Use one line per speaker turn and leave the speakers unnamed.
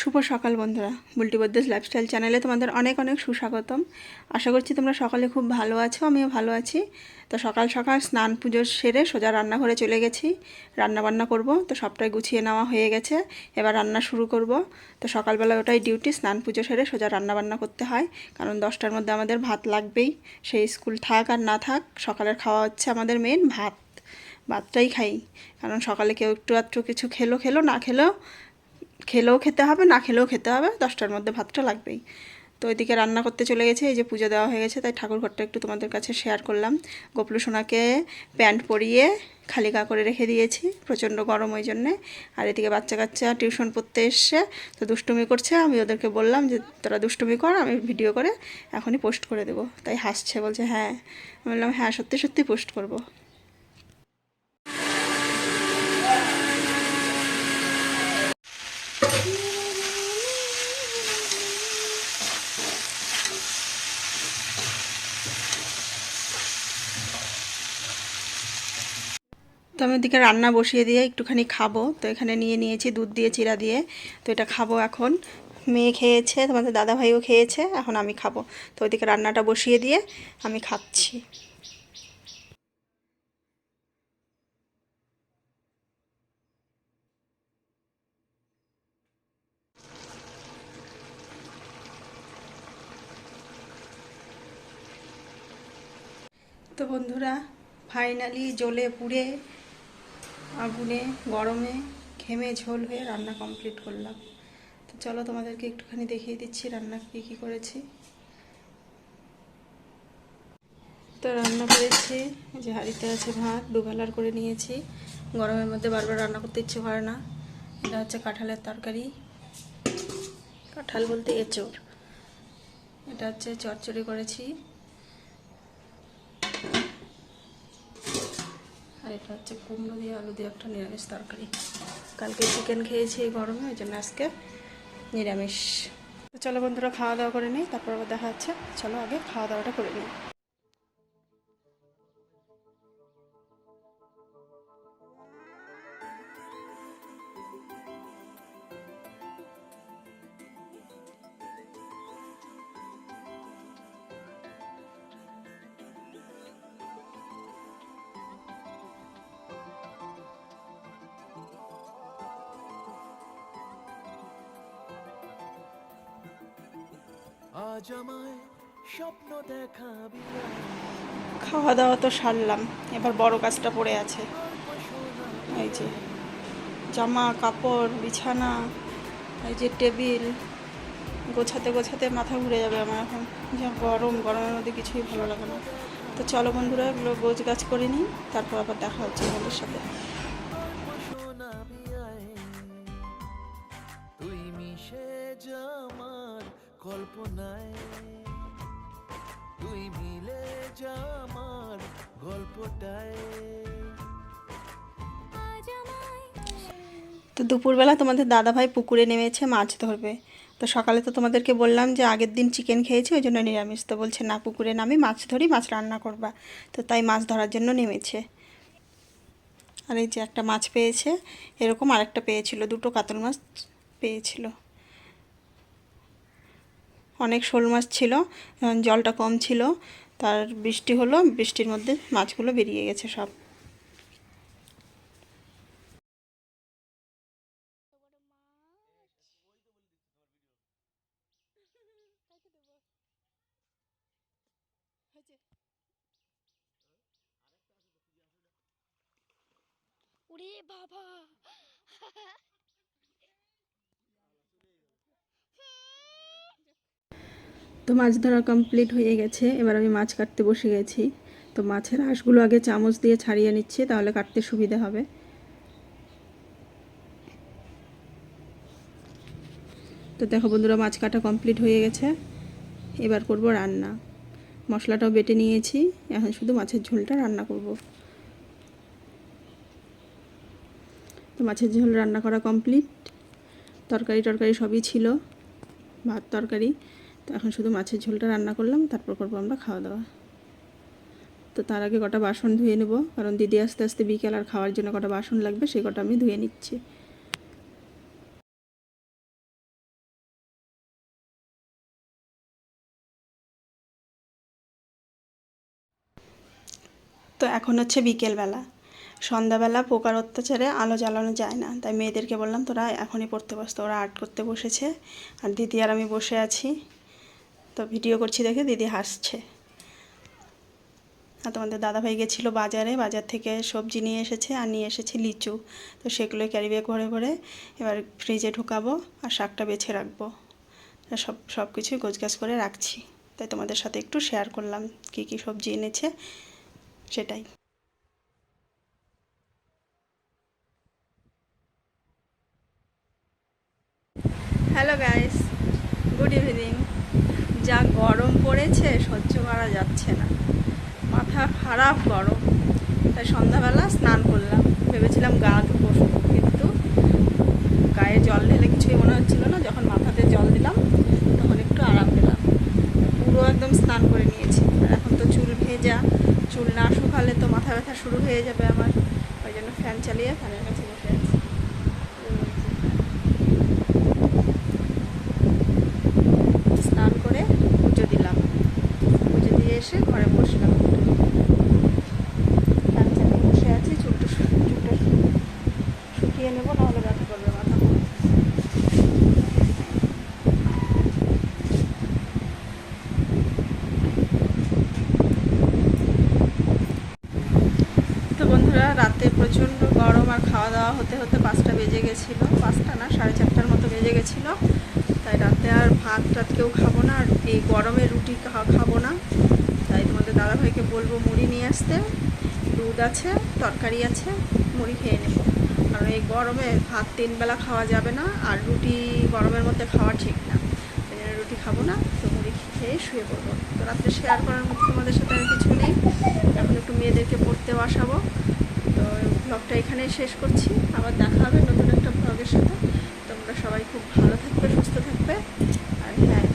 শুভ সকাল বন্ধুরা বুলটিবদ্দেশ লাইফস্টাইল চ্যানেলে তোমাদের অনেক অনেক সুস্বাগতম। আশা করছি তোমরা সকালে খুব ভালো আছো, আমিও ভালো আছি। তো সকাল সকাল স্নান পুজো সেরে সোজা রান্নাঘরে চলে গেছি। রান্না বান্না করব, তো সবটাই গুছিয়ে নেওয়া হয়ে গেছে, এবার রান্না শুরু করব। তো সকালবেলা ওটাই ডিউটি স্নান পুজো সেরে সোজা রান্না বান্না করতে হয়, কারণ দশটার মধ্যে আমাদের ভাত লাগবেই। সেই স্কুল থাক আর না থাক, সকালের খাওয়া হচ্ছে আমাদের মেন ভাত। ভাতটাই খাই, কারণ সকালে কেউ একটু আধটু কিছু খেলো খেলো, না খেলেও খেলেও খেতে হবে, না খেলেও খেতে হবে, দশটার মধ্যে ভাতটা লাগবেই। তো ওইদিকে রান্না করতে চলে গেছে, এই যে পুজো দেওয়া হয়ে গেছে, তাই ঠাকুর ঘরটা একটু তোমাদের কাছে শেয়ার করলাম। গোপলু সোনাকে প্যান্ট পরিয়ে খালি গা করে রেখে দিয়েছি, প্রচণ্ড গরম ওই জন্যে। আর এদিকে বাচ্চা কাচ্চা টিউশন পড়তে এসছে, তো দুষ্টুমি করছে, আমি ওদেরকে বললাম যে, তোরা দুষ্টুমি কর, আমি ভিডিও করে এখনই পোস্ট করে দেবো। তাই হাসছে, বলছে হ্যাঁ। আমি বললাম হ্যাঁ সত্যি সত্যি পোস্ট করব। তো আমি ওদিকে রান্না বসিয়ে দিয়ে একটুখানি খাব। তো এখানে নিয়ে নিয়েছি দুধ দিয়ে, চিরা দিয়ে। তো এটা খাব এখন। মেয়ে খেয়েছে, তোমাদের দাদা ভাইও খেয়েছে, এখন আমি খাব। তো ওইদিকে রান্নাটা বসিয়ে দিয়ে আমি খাচ্ছি। তো বন্ধুরা, ফাইনালি জ্বলে পুড়ে আগুনে, গরমে ঘেমে ঝোল হয়ে রান্না কমপ্লিট করলাম। তো চলো তোমাদেরকে একটুখানি দেখিয়ে দিচ্ছি রান্না কী কী করেছি। তো রান্না করেছি যে হাঁড়িতে আছে ভাত, দুবেলার করে নিয়েছি। গরমের মধ্যে বারবার রান্না করতে ইচ্ছে করে না। এটা হচ্ছে কাঁঠালের তরকারি। কাঁঠাল বলতে এঁচোড়। এটা হচ্ছে চচ্চড়ি করেছি। এটা হচ্ছে কুমড়ো দিয়ে আলু দিয়ে একটা নিরামিষ তরকারি। কালকে চিকেন খেয়েছি এই গরমে, ওই জন্য আজকে নিরামিষ। চলো বন্ধুরা, খাওয়া দাওয়া করে নিই, তারপর আবার দেখা যাচ্ছে চলো আগে খাওয়া দাওয়াটা করে নিই। খাওয়া দাওয়া তো সারলাম, এবার বড় কাজটা পড়ে আছে। এই যে জামা, কাপড়, বিছানা, এই যে টেবিল, গোছাতে গোছাতে মাথা ঘুরে যাবে আমার এখন। যা গরম, গরমের মধ্যে কিছুই ভালো লাগে না। তো চলো বন্ধুরা, এগুলো গোছ গাছ করে নিই, তারপর আবার দেখা হচ্ছে তোমাদের সাথে।
কল্পনায়। তুই মিলে যা আমার গল্পটায়।
তো দুপুরবেলা তোমাদের দাদাভাই পুকুরে নেমেছে মাছ ধরবে। তো সকালে তো তোমাদেরকে বললাম যে আগের দিন চিকেন খেয়েছি ওই জন্য নিরামিষ। তো বলছে না পুকুরে নামি মাছ ধরি মাছ রান্না করবা। তো তাই মাছ ধরার জন্য নেমেছে। আর এই যে একটা মাছ পেয়েছে এরকম আরেকটা পেয়েছিল দুটো কাতল মাছ পেয়েছিল। অনেক শোল মাছ ছিল জলটা কম ছিল। তার বৃষ্টি হলো, বৃষ্টির মধ্যে মাছগুলো বেরিয়ে গেছে সব। তো মাছ ধরা কমপ্লিট হয়ে গেছে। এবার আমি মাছ কাটতে বসে গেছি। তো মাছের আঁশগুলো আগে চামচ দিয়ে ছাড়িয়ে নিচ্ছি, তাহলে কাটতে সুবিধা হবে। তো দেখো বন্ধুরা, মাছ কাটা কমপ্লিট হয়ে গেছে। এবার করব রান্না। মশলাটাও বেটে নিয়েছি। এখন শুধু মাছের ঝোলটা রান্না করব। তো মাছের ঝোল রান্না করা কমপ্লিট তরকারি টরকারি সবই ছিল। ভাত, তরকারি। তো এখন শুধু মাছের ঝোলটা রান্না করলাম, তারপর করব আমরা খাওয়া দাওয়া। তো তার আগে কটা বাসন ধুয়ে নেব, কারণ দিদি আস্তে আস্তে বিকেল আর খাওয়ার জন্য কটা বাসন লাগবে, সে কটা আমি ধুয়ে নিচ্ছি। তো এখন হচ্ছে বিকেলবেলা। সন্ধ্যাবেলা পোকার অত্যাচারে আলো জ্বালানো যায় না, তাই মেয়েদেরকে বললাম, তোরা এখনই পড়তে বসতো ওরা আর্ট করতে বসেছে, আর দিদি আর আমি বসে আছি। তো ভিডিও করছি দেখে দিদি হাসছে। আর তোমাদের দাদাভাই গেছিল বাজারে, বাজার থেকে সবজি নিয়ে এসেছে আর নিয়ে এসেছে লিচু। তো সেগুলো ক্যারি ব্যাগ ভরে ভরে এবার ফ্রিজে ঢুকাবো আর শাকটা বেছে রাখব। সব সব কিছুই গোছগাছ করে রাখছি। তাই তোমাদের সাথে একটু শেয়ার করলাম কী কী সবজি এনেছে, সেটাই। হ্যালো গাইস গুড ইভিনিং যা গরম পড়েছে, সহ্য করা যাচ্ছে না। মাথা খারাপ গরম। তাই সন্ধ্যাবেলা স্নান করলাম। ভেবেছিলাম গা ধুবো কিন্তু গায়ে জল ঢেলে কিছুই মনে হচ্ছিল না। যখন মাথাতে জল দিলাম, তখন একটু আরাম পেলাম। পুরো একদম স্নান করে নিয়েছি। আর এখন তো চুল ভেজা। চুল না শুকালে তো মাথা ব্যথা শুরু হয়ে যাবে আমার। ওই জন্য ফ্যান চালিয়ে ফ্যানের কাছে বসে আছি স্নান করে পুজো দিলাম পুজো দিয়ে এসে ঘরে বসলাম ফ্যান চালিয়ে বসে আছি চুলটা শু- চুলটা শু- শুকিয়ে নেব, নাহলে ব্যথা করবে মাথা। তো বন্ধুরা, রাতে প্রচণ্ড গরম আর খাওয়া দাওয়া হতে হতে পাঁচটা বেজে গেছিল। পাঁচটা না, সাড়ে চারটার মতো বেজে গেছিল। তাই রাতে আর ভাত টাত কেউ খাব না, আর এই গরমে রুটি খাব না। তাই তোমাদের দাদাভাইকে বলব মুড়ি নিয়ে আসতে। দুধ আছে, তরকারি আছে, মুড়ি খেয়ে নেব। কারণ এই গরমে ভাত তিন বেলা খাওয়া যাবে না আর রুটি গরমের মধ্যে খাওয়া ঠিক না। রুটি খাব না, তো মুড়ি খেয়ে শুয়ে পড়ব। তো রাত্রে শেয়ার করার মতো তোমাদের সাথে আর কিছু নেই। এখন একটু মেয়েদেরকে পড়তে বসাবো। তো ব্লগটা এখানেই শেষ করছি। আবার দেখা হবে নতুন একটা ব্লগের সাথে। তোমরা সবাই খুব ভালো থাকবে, সুস্থ থাকবে। আর হ্যাঁ